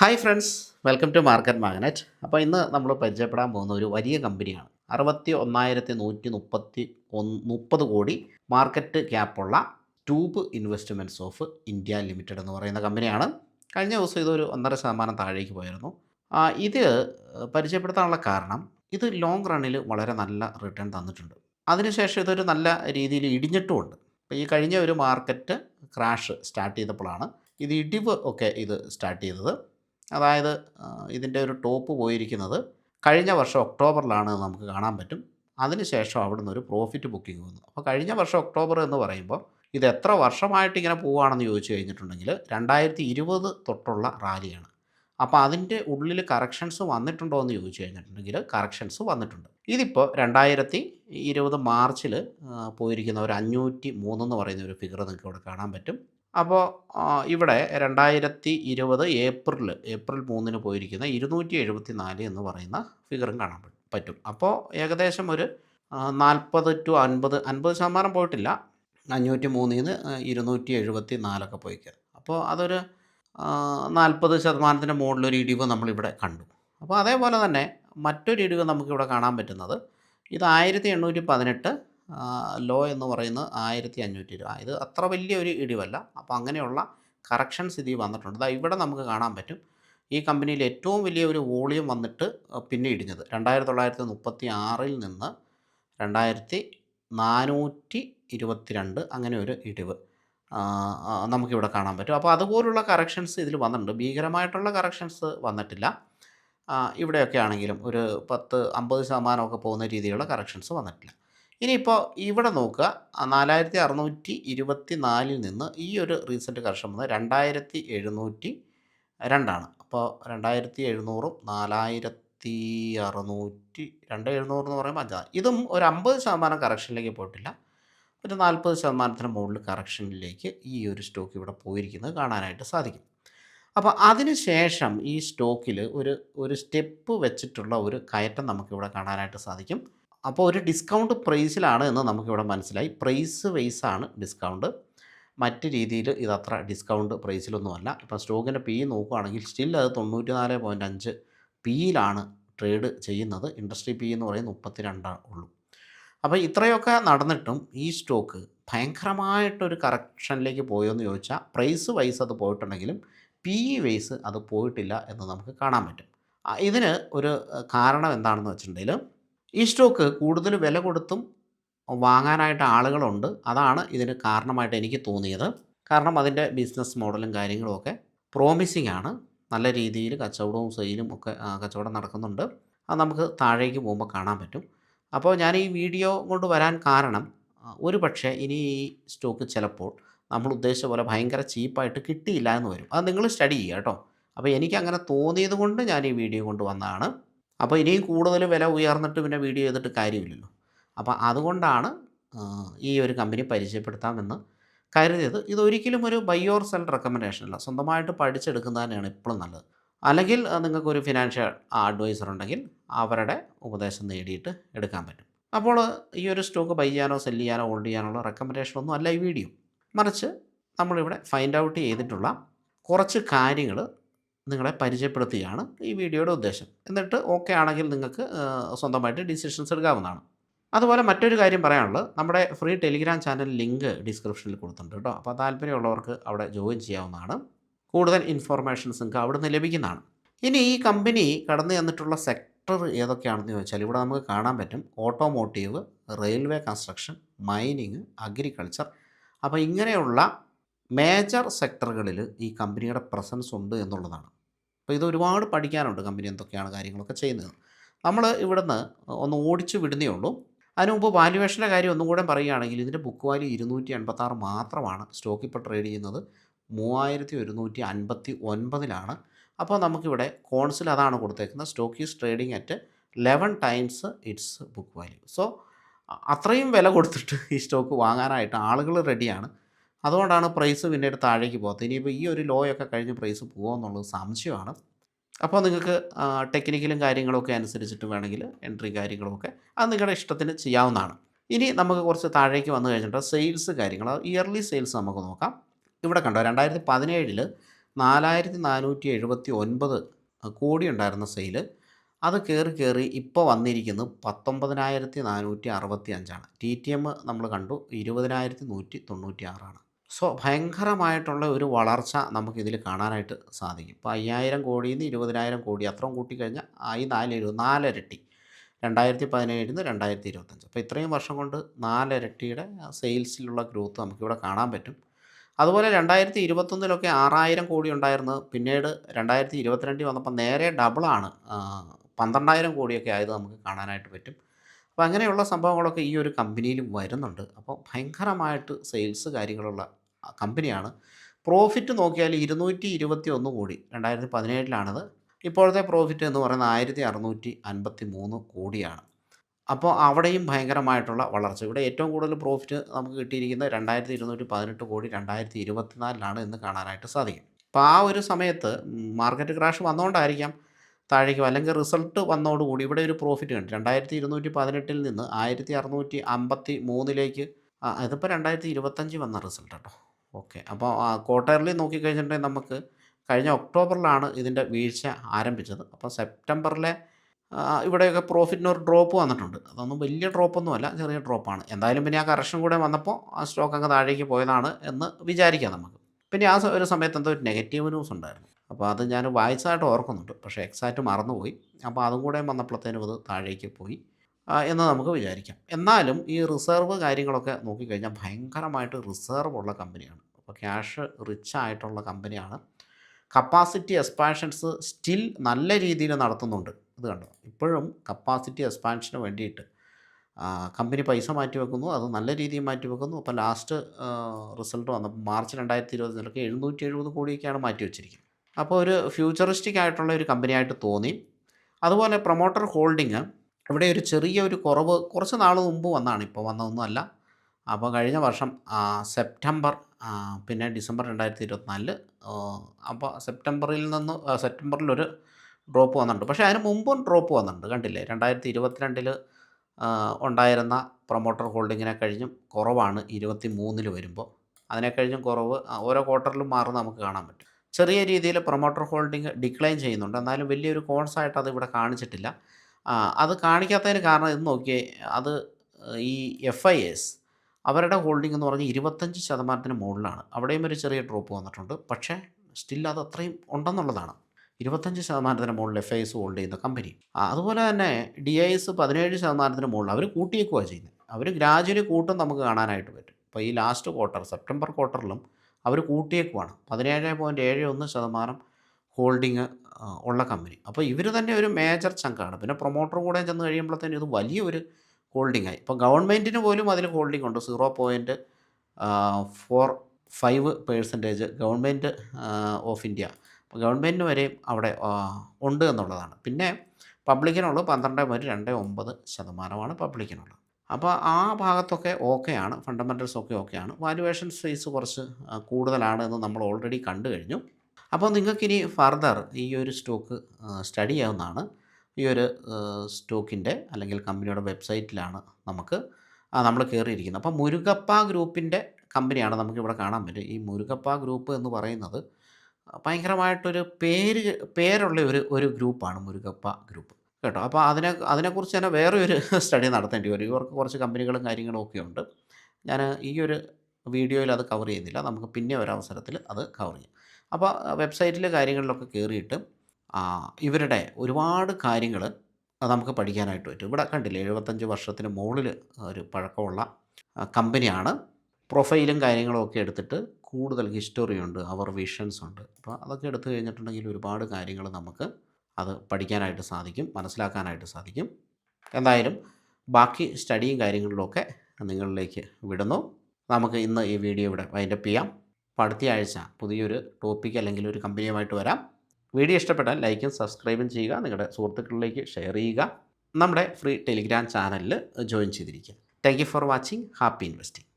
Hi friends welcome to market magnet അപ്പോൾ ഇന്ന് നമ്മൾ പരിചയപ്പെടാൻ പോകുന്ന ഒരു വലിയ കമ്പനിയാണ്. അറുപത്തി ഒന്നായിരത്തി നൂറ്റി മുപ്പത്തി ഒന്ന് മുപ്പത് കോടി market ക്യാപ്പുള്ള Tube investments of India limited എന്ന് പറയുന്ന കമ്പനിയാണ്. കഴിഞ്ഞ ദിവസം ഇതൊരു ഒന്നര ശതമാനം താഴേക്ക് പോയിരുന്നു. ഇത് പരിചയപ്പെടുത്താനുള്ള കാരണം ഇത് ലോങ് റണ്ണിൽ വളരെ നല്ല റിട്ടേൺ തന്നിട്ടുണ്ട്. അതിനുശേഷം ഇതൊരു നല്ല രീതിയിൽ ഇടിഞ്ഞിട്ടുമുണ്ട് ഈ കഴിഞ്ഞ ഒരു മാർക്കറ്റ് ക്രാഷ് സ്റ്റാർട്ട് ചെയ്തപ്പോഴാണ് ഇത് ഇടിവ് ഒക്കെ ഇത് സ്റ്റാർട്ട് ചെയ്തത്. അതായത് ഇതിന്റെ ഒരു ടോപ്പ് പോയിരിക്കുന്നത് കഴിഞ്ഞ വർഷം ഒക്ടോബറിലാണ് നമുക്ക് കാണാൻ പറ്റും. അതിനുശേഷം അവിടെ നിന്ന് ഒരു പ്രോഫിറ്റ് ബുക്കിംഗ് വന്നു. അപ്പോൾ കഴിഞ്ഞ വർഷം ഒക്ടോബർ എന്ന് പറയുമ്പോൾ ഇത് എത്ര വർഷമായിട്ട് ഇങ്ങനെ പോവുകയാണെന്ന് ചോദിച്ചു കഴിഞ്ഞിട്ടുണ്ടെങ്കിൽ രണ്ടായിരത്തി ഇരുപത് തൊട്ടുള്ള റാലിയാണ്. അപ്പോൾ അതിന്റെ ഉള്ളിൽ കറക്ഷൻസ് വന്നിട്ടുണ്ടോ എന്ന് ചോദിച്ചു കഴിഞ്ഞിട്ടുണ്ടെങ്കിൽ കറക്ഷൻസ് വന്നിട്ടുണ്ട്. ഇതിപ്പോൾ രണ്ടായിരത്തി ഇരുപത് മാർച്ചിൽ പോയിരിക്കുന്ന ഒരു അഞ്ഞൂറ്റി മൂന്നെന്ന് പറയുന്ന ഒരു ഫിഗർ നിങ്ങൾക്ക് ഇവിടെ കാണാൻ പറ്റും. അപ്പോൾ ഇവിടെ രണ്ടായിരത്തി ഇരുപത് ഏപ്രിൽ ഏപ്രിൽ മൂന്നിന് പോയിരിക്കുന്ന ഇരുന്നൂറ്റി എഴുപത്തി നാല് എന്ന് പറയുന്ന ഫിഗറും കാണാൻ പറ്റും. അപ്പോൾ ഏകദേശം ഒരു നാൽപ്പത് ടു അൻപത് അൻപത് ശതമാനം പോയിട്ടില്ല. അഞ്ഞൂറ്റി മൂന്നിൽ നിന്ന് ഇരുന്നൂറ്റി എഴുപത്തി നാലൊക്കെ പോയിക്കുക അപ്പോൾ അതൊരു നാൽപ്പത് ശതമാനത്തിന്റെ മുകളിലൊരു ഇടിവ് നമ്മളിവിടെ കണ്ടു. അപ്പോൾ അതേപോലെ തന്നെ മറ്റൊരു ഇടിവ് നമുക്കിവിടെ കാണാൻ പറ്റുന്നത് ഇത് ആയിരത്തി എണ്ണൂറ്റി പതിനെട്ട് ലോ എന്ന് പറയുന്നത് ആയിരത്തി അഞ്ഞൂറ്റി രൂപ ഇത് അത്ര വലിയ ഒരു ഇടിവല്ല. അപ്പോൾ അങ്ങനെയുള്ള കറക്ഷൻസ് ഇതിൽ വന്നിട്ടുണ്ട്. ഇവിടെ നമുക്ക് കാണാൻ പറ്റും. ഈ കമ്പനിയിൽ ഏറ്റവും വലിയ ഒരു വോളിയം വന്നിട്ട് പിന്നെ ഇടിഞ്ഞത്. രണ്ടായിരത്തി തൊള്ളായിരത്തി മുപ്പത്തി ആറിൽ നിന്ന് രണ്ടായിരത്തി നാനൂറ്റി ഇരുപത്തിരണ്ട് അങ്ങനെ ഒരു ഇടിവ് നമുക്കിവിടെ കാണാൻ പറ്റും. അപ്പോൾ അതുപോലുള്ള കറക്ഷൻസ് ഇതിൽ വന്നിട്ടുണ്ട്. ഭീകരമായിട്ടുള്ള കറക്ഷൻസ് വന്നിട്ടില്ല. ഇവിടെയൊക്കെ ആണെങ്കിലും ഒരു പത്ത് അമ്പത് ശതമാനമൊക്കെ പോകുന്ന രീതിയിലുള്ള കറക്ഷൻസ് വന്നിട്ടില്ല. ഇനിയിപ്പോൾ ഇവിടെ നോക്കുക. നാലായിരത്തി അറുന്നൂറ്റി ഇരുപത്തി നാലിൽ നിന്ന് ഈ ഒരു റീസെന്റ് കറക്ഷൻ വന്നത് രണ്ടായിരത്തി എഴുന്നൂറ്റി രണ്ടാണ് അപ്പോൾ രണ്ടായിരത്തി എഴുന്നൂറും നാലായിരത്തി അറുന്നൂറ്റി രണ്ട് എഴുന്നൂറ് എന്ന് പറയുമ്പോൾ അഞ്ചാണ്. ഇതും ഒരു അമ്പത് ശതമാനം കറക്ഷനിലേക്ക് പോയിട്ടില്ല. ഒരു നാൽപ്പത് ശതമാനത്തിന് മുകളിൽ കറക്ഷനിലേക്ക് ഈ ഒരു സ്റ്റോക്ക് ഇവിടെ പോയിരിക്കുന്നത് കാണാനായിട്ട് സാധിക്കും. അപ്പോൾ അതിന് ശേഷം ഈ സ്റ്റോക്കിൽ ഒരു ഒരു സ്റ്റെപ്പ് വെച്ചിട്ടുള്ള ഒരു കയറ്റം നമുക്കിവിടെ കാണാനായിട്ട് സാധിക്കും. അപ്പോൾ ഒരു ഡിസ്കൗണ്ട് പ്രൈസിലാണ് എന്ന് നമുക്കിവിടെ മനസ്സിലായി. പ്രൈസ് വൈസാണ് ഡിസ്കൗണ്ട് മറ്റ് രീതിയിൽ ഇതത്ര ഡിസ്കൗണ്ട് പ്രൈസിലൊന്നുമല്ല ഇപ്പോൾ സ്റ്റോക്കിന്റെ പി നോക്കുകയാണെങ്കിൽ സ്റ്റിൽ അത് തൊണ്ണൂറ്റി നാല് പോയിന്റ് അഞ്ച് പിയിലാണ് ട്രേഡ് ചെയ്യുന്നത്. ഇൻഡസ്ട്രി പി എന്ന് പറയുന്നത് മുപ്പത്തി രണ്ടാണ് ഉള്ളൂ. അപ്പോൾ ഇത്രയൊക്കെ നടന്നിട്ടും ഈ സ്റ്റോക്ക് ഭയങ്കരമായിട്ടൊരു കറക്ഷനിലേക്ക് പോയോ എന്ന് ചോദിച്ചാൽ പ്രൈസ് വൈസ് അത് പോയിട്ടുണ്ടെങ്കിലും പി ഇ വൈസ് അത് പോയിട്ടില്ല എന്ന് നമുക്ക് കാണാൻ പറ്റും. ഇതിന് ഒരു കാരണം എന്താണെന്ന് വെച്ചിട്ടുണ്ടെങ്കിൽ ഈ സ്റ്റോക്ക് കൂടുതൽ വില കൊടുത്തും വാങ്ങാനായിട്ട് ആളുകളുണ്ട്. അതാണ് ഇതിന് കാരണമായിട്ട് എനിക്ക് തോന്നിയത്. കാരണം അതിന്റെ ബിസിനസ് മോഡലും കാര്യങ്ങളുമൊക്കെ പ്രോമിസിങ് ആണ്. നല്ല രീതിയിൽ കച്ചവടവും സെയിലും ഒക്കെ കച്ചവടം നടക്കുന്നുണ്ട്. അത് നമുക്ക് താഴേക്ക് പോകുമ്പോൾ കാണാൻ പറ്റും. അപ്പോൾ ഞാൻ ഈ വീഡിയോ കൊണ്ട് വരാൻ കാരണം ഒരു പക്ഷേ ഇനി ഈ സ്റ്റോക്ക് ചിലപ്പോൾ നമ്മൾ ഉദ്ദേശിച്ച പോലെ ഭയങ്കര ചീപ്പായിട്ട് കിട്ടിയില്ല എന്ന് വരും. അത് നിങ്ങൾ സ്റ്റഡി ചെയ്യുക കേട്ടോ. അപ്പോൾ എനിക്ക് അങ്ങനെ തോന്നിയത് കൊണ്ട് ഞാൻ ഈ വീഡിയോ കൊണ്ട് വന്നതാണ്. അപ്പോൾ ഇനിയും കൂടുതൽ വില ഉയർന്നിട്ട് പിന്നെ വീഡിയോ ചെയ്തിട്ട് കാര്യമില്ലല്ലോ. അപ്പോൾ അതുകൊണ്ടാണ് ഈ ഒരു കമ്പനി പരിചയപ്പെടുത്താമെന്ന് കരുതിയത്. ഇതൊരിക്കലും ഒരു ബൈ ഓർ സെൽ റെക്കമെൻഡേഷൻ അല്ല. സ്വന്തമായിട്ട് പഠിച്ചെടുക്കുന്നത് തന്നെയാണ് എപ്പോഴും നല്ലത്. അല്ലെങ്കിൽ നിങ്ങൾക്കൊരു ഫിനാൻഷ്യൽ അഡ്വൈസർ ഉണ്ടെങ്കിൽ അവരുടെ ഉപദേശം നേടിയിട്ട് എടുക്കാൻ പറ്റും. അപ്പോൾ ഈ ഒരു സ്റ്റോക്ക് ബൈ ചെയ്യാനോ സെൽ ചെയ്യാനോ ഹോൾഡ് ചെയ്യാനുള്ള റെക്കമെൻഡേഷൻ ഒന്നും അല്ല ഈ വീഡിയോ മറിച്ച് നമ്മളിവിടെ ഫൈൻഡ് ഔട്ട് ചെയ്തിട്ടുള്ള കുറച്ച് കാര്യങ്ങൾ നിങ്ങളെ പരിചയപ്പെടുത്തിയാണ് ഈ വീഡിയോയുടെ ഉദ്ദേശം. എന്നിട്ട് ഓക്കെ ആണെങ്കിൽ നിങ്ങൾക്ക് സ്വന്തമായിട്ട് ഡിസിഷൻസ് എടുക്കാവുന്നതാണ്. അതുപോലെ മറ്റൊരു കാര്യം പറയാനുള്ളത് നമ്മുടെ ഫ്രീ ടെലിഗ്രാം ചാനൽ ലിങ്ക് ഡിസ്ക്രിപ്ഷനിൽ കൊടുത്തിട്ടുണ്ട് കേട്ടോ. അപ്പോൾ താല്പര്യമുള്ളവർക്ക് അവിടെ ജോയിൻ ചെയ്യാവുന്നതാണ്. കൂടുതൽ ഇൻഫോർമേഷൻസ് നിങ്ങൾക്ക് അവിടെ നിന്ന് ലഭിക്കുന്നതാണ്. ഇനി ഈ കമ്പനി കടന്നു ചെന്നിട്ടുള്ള സെക്ടർ ഏതൊക്കെയാണെന്ന് ചോദിച്ചാൽ ഇവിടെ നമുക്ക് കാണാൻ പറ്റും. Automotive railway construction mining agriculture അപ്പോൾ ഇങ്ങനെയുള്ള മേജർ സെക്ടറുകളിൽ ഈ കമ്പനിയുടെ പ്രസൻസ് ഉണ്ട് എന്നുള്ളതാണ്. അപ്പോൾ ഇത് ഒരുപാട് പഠിക്കാനുണ്ട് കമ്പനി എന്തൊക്കെയാണ് കാര്യങ്ങളൊക്കെ ചെയ്യുന്നത്. നമ്മൾ ഇവിടുന്ന് ഒന്ന് ഓടിച്ചു വിടുന്നേ ഉള്ളൂ. അതിന് മുമ്പ് വാല്യുവേഷന്റെ കാര്യം ഒന്നും കൂടെ പറയുകയാണെങ്കിൽ ഇതിന്റെ ബുക്ക് വാല്യൂ ഇരുന്നൂറ്റി എൺപത്താറ് മാത്രമാണ്. സ്റ്റോക്ക് ഇപ്പോൾ ട്രേഡ് ചെയ്യുന്നത് മൂവായിരത്തി ഒരുന്നൂറ്റി അൻപത്തി ഒൻപതിലാണ് അപ്പോൾ നമുക്കിവിടെ കോൺസിൽ അതാണ് കൊടുത്തേക്കുന്നത്. Stock is trading at eleven times its book value so അത്രയും വില കൊടുത്തിട്ട് ഈ സ്റ്റോക്ക് വാങ്ങാനായിട്ട് ആളുകൾ റെഡിയാണ് അതുകൊണ്ടാണ് പ്രൈസ് പിന്നീട് താഴേക്ക് പോകാത്തത്. ഇനിയിപ്പോൾ ഈ ഒരു ലോ ഒക്കെ കഴിഞ്ഞ് പ്രൈസ് പോകുമോ എന്നുള്ളത് സംശയമാണ്. അപ്പോൾ നിങ്ങൾക്ക് ടെക്നിക്കലും കാര്യങ്ങളൊക്കെ അനുസരിച്ചിട്ട് വേണമെങ്കിൽ എൻട്രി കാര്യങ്ങളൊക്കെ അത് നിങ്ങളുടെ ഇഷ്ടത്തിന് ചെയ്യാവുന്നതാണ്. ഇനി നമുക്ക് കുറച്ച് താഴേക്ക് വന്നു കഴിഞ്ഞിട്ട് സെയിൽസ് കാര്യങ്ങൾ ഇയർലി സെയിൽസ് നമുക്ക് നോക്കാം. ഇവിടെ കണ്ടോ രണ്ടായിരത്തി പതിനേഴിൽ നാലായിരത്തി നാനൂറ്റി എഴുപത്തി ഒൻപത് കോടി ഉണ്ടായിരുന്ന സെയിൽ അത് കയറി കയറി ഇപ്പോൾ വന്നിരിക്കുന്നത് പത്തൊമ്പതിനായിരത്തി നാനൂറ്റി അറുപത്തി അഞ്ചാണ് ടി ടി എം നമ്മൾ കണ്ടു ഇരുപതിനായിരത്തി നൂറ്റി തൊണ്ണൂറ്റി ആറാണ് സോ ഭയങ്കരമായിട്ടുള്ള ഒരു വളർച്ച നമുക്കിതിൽ കാണാനായിട്ട് സാധിക്കും. ഇപ്പോൾ അയ്യായിരം കോടിയിൽ നിന്ന് ഇരുപതിനായിരം കോടി അത്രയും കൂട്ടിക്കഴിഞ്ഞാൽ ആയി നാല് ഇരു നാലിരട്ടി. രണ്ടായിരത്തി പതിനേഴിൽ നിന്ന് രണ്ടായിരത്തി ഇരുപത്തഞ്ച് അപ്പോൾ ഇത്രയും വർഷം കൊണ്ട് നാലിരട്ടിയുടെ സെയിൽസിലുള്ള ഗ്രോത്ത് നമുക്കിവിടെ കാണാൻ പറ്റും. അതുപോലെ രണ്ടായിരത്തി ഇരുപത്തൊന്നിലൊക്കെ ആറായിരം കോടി ഉണ്ടായിരുന്നു. പിന്നീട് രണ്ടായിരത്തി ഇരുപത്തിരണ്ടിൽ വന്നപ്പോൾ നേരെ ഡബിളാണ്. പന്ത്രണ്ടായിരം കോടിയൊക്കെ ആയത് നമുക്ക് കാണാനായിട്ട് പറ്റും. അപ്പോൾ അങ്ങനെയുള്ള സംഭവങ്ങളൊക്കെ ഈ ഒരു കമ്പനിയിലും വരുന്നുണ്ട്. അപ്പോൾ ഭയങ്കരമായിട്ട് സെയിൽസ് കാര്യങ്ങളുള്ള കമ്പനിയാണ്. പ്രോഫിറ്റ് നോക്കിയാൽ ഇരുന്നൂറ്റി ഇരുപത്തി ഒന്ന് കോടി രണ്ടായിരത്തി പതിനേഴിലാണത് ഇപ്പോഴത്തെ പ്രോഫിറ്റ് എന്ന് പറയുന്നത് ആയിരത്തി അറുന്നൂറ്റി അൻപത്തി മൂന്ന് കോടിയാണ്. അപ്പോൾ അവിടെയും ഭയങ്കരമായിട്ടുള്ള വളർച്ച. ഇവിടെ ഏറ്റവും കൂടുതൽ പ്രോഫിറ്റ് നമുക്ക് കിട്ടിയിരിക്കുന്നത് രണ്ടായിരത്തി ഇരുന്നൂറ്റി പതിനെട്ട് കോടി രണ്ടായിരത്തി ഇരുപത്തിനാലിലാണ് എന്ന് കാണാനായിട്ട് സാധിക്കും. അപ്പോൾ ആ ഒരു സമയത്ത് മാർക്കറ്റ് ക്രാഷ് വന്നുകൊണ്ടായിരിക്കാം താഴേക്ക് അല്ലെങ്കിൽ റിസൾട്ട് വന്നതോടുകൂടി ഇവിടെ ഒരു പ്രോഫിറ്റ് കണ്ടു. രണ്ടായിരത്തി ഇരുന്നൂറ്റി പതിനെട്ടിൽ നിന്ന് ആയിരത്തി അറുന്നൂറ്റി അമ്പത്തി മൂന്നിലേക്ക് ആ ഇതിപ്പോൾ രണ്ടായിരത്തി ഇരുപത്തഞ്ച് വന്ന റിസൾട്ട് കേട്ടോ. ഓക്കെ. അപ്പോൾ ക്വാർട്ടർലി നോക്കിക്കഴിഞ്ഞിട്ടുണ്ടെങ്കിൽ നമുക്ക് കഴിഞ്ഞ ഒക്ടോബറിലാണ് ഇതിന്റെ വീഴ്ച ആരംഭിച്ചത്. അപ്പോൾ സെപ്റ്റംബറിലെ ഇവിടെയൊക്കെ പ്രോഫിറ്റിന് ഒരു ഡ്രോപ്പ് വന്നിട്ടുണ്ട്. അതൊന്നും വലിയ ഡ്രോപ്പൊന്നുമല്ല ചെറിയ ഡ്രോപ്പാണ് എന്തായാലും പിന്നെ ആ കറക്ഷൻ കൂടെ വന്നപ്പോൾ ആ സ്റ്റോക്ക് അങ്ങ് താഴേക്ക് പോയതാണ് എന്ന് വിചാരിക്കാം നമുക്ക്. പിന്നെ ആ ഒരു സമയത്ത് എന്തോ ഒരു നെഗറ്റീവ് ന്യൂസ് ഉണ്ടായിരുന്നു. അപ്പോൾ അത് ഞാൻ വായിച്ചതായിട്ട് ഓർക്കുന്നുണ്ട്. പക്ഷേ എക്സാക്റ്റ് മറന്നുപോയി. അപ്പോൾ അതും കൂടെ വന്നപ്പോഴത്തേനും അത് താഴേക്ക് പോയി. എന്ന് നമുക്ക് വിചാരിക്കാം. എന്നാലും ഈ റിസർവ് കാര്യങ്ങളൊക്കെ നോക്കിക്കഴിഞ്ഞാൽ ഭയങ്കരമായിട്ട് റിസർവ് ഉള്ള കമ്പനിയാണ് അപ്പോൾ ക്യാഷ് റിച്ച് ആയിട്ടുള്ള കമ്പനിയാണ് കപ്പാസിറ്റി എക്സ്പാൻഷൻസ് സ്റ്റിൽ നല്ല രീതിയിൽ നടത്തുന്നുണ്ട്. ഇത് കണ്ടോ? ഇപ്പോഴും കപ്പാസിറ്റി എക്സ്പാൻഷന് വേണ്ടിയിട്ട് കമ്പനി പൈസ മാറ്റി വെക്കുന്നു. അത് നല്ല രീതിയിൽ മാറ്റി വെക്കുന്നു. അപ്പോൾ ലാസ്റ്റ് റിസൾട്ട് വന്നപ്പോൾ മാർച്ച് രണ്ടായിരത്തി ഇരുപതിലൊക്കെ എഴുന്നൂറ്റി എഴുപത് കോടിയൊക്കെയാണ് മാറ്റി വെച്ചിരിക്കുന്നത്. അപ്പോൾ ഒരു ഫ്യൂച്ചറിസ്റ്റിക് ആയിട്ടുള്ള ഒരു കമ്പനിയായിട്ട് തോന്നി. അതുപോലെ പ്രൊമോട്ടർ ഹോൾഡിങ് ഇവിടെ ഒരു ചെറിയ ഒരു കുറവ് കുറച്ച് നാൾ മുമ്പ് വന്നാണ്. ഇപ്പോൾ വന്നതൊന്നുമല്ല. അപ്പോൾ കഴിഞ്ഞ വർഷം സെപ്റ്റംബർ പിന്നെ ഡിസംബർ രണ്ടായിരത്തി ഇരുപത്തിനാലിൽ അപ്പോൾ സെപ്റ്റംബറിൽ നിന്ന് സെപ്റ്റംബറിൽ ഒരു ഡ്രോപ്പ് വന്നിട്ടുണ്ട്. പക്ഷേ അതിന് മുമ്പും ഡ്രോപ്പ് വന്നിട്ടുണ്ട്. കണ്ടില്ലേ? രണ്ടായിരത്തി ഇരുപത്തിരണ്ടിൽ ഉണ്ടായിരുന്ന പ്രൊമോട്ടർ ഹോൾഡിങ്ങിനെ കഴിഞ്ഞും കുറവാണ്. ഇരുപത്തി മൂന്നിൽ വരുമ്പോൾ അതിനെ കഴിഞ്ഞും കുറവ് ഓരോ ക്വാർട്ടറിലും മാറുന്ന നമുക്ക് കാണാൻ പറ്റും. ചെറിയ രീതിയിൽ പ്രൊമോട്ടർ ഹോൾഡിംഗ് ഡിക്ലൈൻ ചെയ്യുന്നുണ്ട്. എന്നാലും വലിയൊരു കോൺസായിട്ട് അത് ഇവിടെ കാണിച്ചിട്ടില്ല. അത് കാണിക്കാത്തതിന് കാരണം ഇത് നോക്കിയേ അത് ഈ എഫ് ഐ എസ് അവരുടെ ഹോൾഡിംഗ് എന്ന് പറഞ്ഞാൽ ഇരുപത്തഞ്ച് ശതമാനത്തിന് മുകളിലാണ്. അവിടെയും ഒരു ചെറിയ ഡ്രോപ്പ് വന്നിട്ടുണ്ട്. പക്ഷേ സ്റ്റിൽ അത് അത്രയും ഉണ്ടെന്നുള്ളതാണ്. ഇരുപത്തഞ്ച് ശതമാനത്തിന് മുകളിൽ എഫ് ഐ എസ് ഹോൾഡ് ചെയ്യുന്ന കമ്പനി അതുപോലെ തന്നെ ഡി ഐ എസ് പതിനേഴ് ശതമാനത്തിന് മുകളിൽ അവർ കൂട്ടിയേക്കുക ചെയ്യുന്നത്. അവർ ഗ്രാജുവലി കൂട്ടും നമുക്ക് കാണാനായിട്ട് പറ്റും. ഇപ്പോൾ ഈ ലാസ്റ്റ് ക്വാർട്ടർ സെപ്റ്റംബർ ക്വാർട്ടറിലും അവർ കൂട്ടിയേക്കുവാണ്. പതിനേഴ് പോയിന്റ് ഏഴ് ഒന്ന് ശതമാനം ഹോൾഡിങ് ഉള്ള കമ്പനി. അപ്പോൾ ഇവർ തന്നെ ഒരു മേജർ ചങ്കാണ്. പിന്നെ പ്രൊമോട്ടർ കൂടെ ചെന്ന് കഴിയുമ്പോഴത്തേനും ഇത് വലിയൊരു ഹോൾഡിംഗ് ആയി. ഇപ്പോൾ ഗവൺമെന്റിന് പോലും അതിൽ ഹോൾഡിംഗ് ഉണ്ട്. Zero point four five percentage government of India. അപ്പോൾ ഗവൺമെന്റിന് വരെയും അവിടെ ഉണ്ട് എന്നുള്ളതാണ്. പിന്നെ പബ്ലിക്കിനുള്ളത് പന്ത്രണ്ട് പോയിന്റ് രണ്ട് ഒമ്പത് ശതമാനമാണ് പബ്ലിക്കിനുള്ളത്. അപ്പോൾ ആ ഭാഗത്തൊക്കെ ഓക്കെയാണ്. ഫണ്ടമെന്റൽസ് ഒക്കെ ഓക്കെയാണ്. വാല്യുവേഷൻ സൈസ് കുറച്ച് കൂടുതലാണ് എന്ന് നമ്മൾ ഓൾറെഡി കണ്ടു കഴിഞ്ഞു. അപ്പോൾ നിങ്ങൾക്കിനി ഫർദർ ഈ ഒരു സ്റ്റോക്ക് സ്റ്റഡി ചെയ്യാവുന്നതാണ്. ഈ ഒരു സ്റ്റോക്കിന്റെ അല്ലെങ്കിൽ കമ്പനിയുടെ വെബ്സൈറ്റിലാണ് നമുക്ക് നമ്മൾ കയറിയിരിക്കുന്നത്. അപ്പോൾ മുരുകപ്പ ഗ്രൂപ്പിന്റെ കമ്പനിയാണ് നമുക്കിവിടെ കാണാൻ പറ്റും ഈ മുരുകപ്പ ഗ്രൂപ്പ് എന്ന് പറയുന്നത് ഭയങ്കരമായിട്ടൊരു പേര് പേരുള്ള ഒരു ഒരു ഗ്രൂപ്പാണ് മുരുകപ്പ ഗ്രൂപ്പ്. കേട്ടോ? അപ്പോൾ അതിനെ അതിനെക്കുറിച്ച് തന്നെ വേറെ ഒരു സ്റ്റഡി നടത്തേണ്ടി വരും. ഇവർക്ക് കുറച്ച് കമ്പനികളും കാര്യങ്ങളും ഒക്കെ ഉണ്ട്. ഞാൻ ഈ ഒരു വീഡിയോയിൽ അത് കവർ ചെയ്യുന്നില്ല. നമുക്ക് പിന്നെ ഒരു അവസരത്തിൽ അത് കവർ ചെയ്യാം. അപ്പോൾ വെബ്സൈറ്റിലെ കാര്യങ്ങളിലൊക്കെ കയറിയിട്ട് ഇവരുടെ ഒരുപാട് കാര്യങ്ങൾ നമുക്ക് പഠിക്കാനായിട്ട് പറ്റും. ഇവിടെ കണ്ടില്ലേ എഴുപത്തഞ്ച് വർഷത്തിന് മുകളിൽ ഒരു പഴക്കമുള്ള കമ്പനിയാണ്. പ്രൊഫൈലും കാര്യങ്ങളും ഒക്കെ എടുത്തിട്ട് കൂടുതൽ ഹിസ്റ്ററി ഉണ്ട് അവർ വിഷൻസ് ഉണ്ട്. അപ്പോൾ അതൊക്കെ എടുത്തു കഴിഞ്ഞിട്ടുണ്ടെങ്കിൽ ഒരുപാട് കാര്യങ്ങൾ നമുക്ക് അത് പഠിക്കാനായിട്ട് സാധിക്കും മനസ്സിലാക്കാനായിട്ട് സാധിക്കും. എന്തായാലും ബാക്കി സ്റ്റഡിയും കാര്യങ്ങളിലൊക്കെ നിങ്ങളിലേക്ക് വിടുന്നു. നമുക്ക് ഇന്ന് ഈ വീഡിയോ ഇവിടെ വൈൻഡപ്പ് ചെയ്യാം. അപ്പോൾ അടുത്ത ആഴ്ച പുതിയൊരു ടോപ്പിക് അല്ലെങ്കിൽ ഒരു കമ്പനിയുമായിട്ട് വരാം. വീഡിയോ ഇഷ്ടപ്പെട്ടാൽ ലൈക്കും സബ്സ്ക്രൈബും ചെയ്യുക. നിങ്ങളുടെ സുഹൃത്തുക്കളിലേക്ക് ഷെയർ ചെയ്യുക. നമ്മുടെ ഫ്രീ ടെലിഗ്രാം ചാനലിൽ ജോയിൻ ചെയ്തിരിക്കുക. Thank for watching happy investing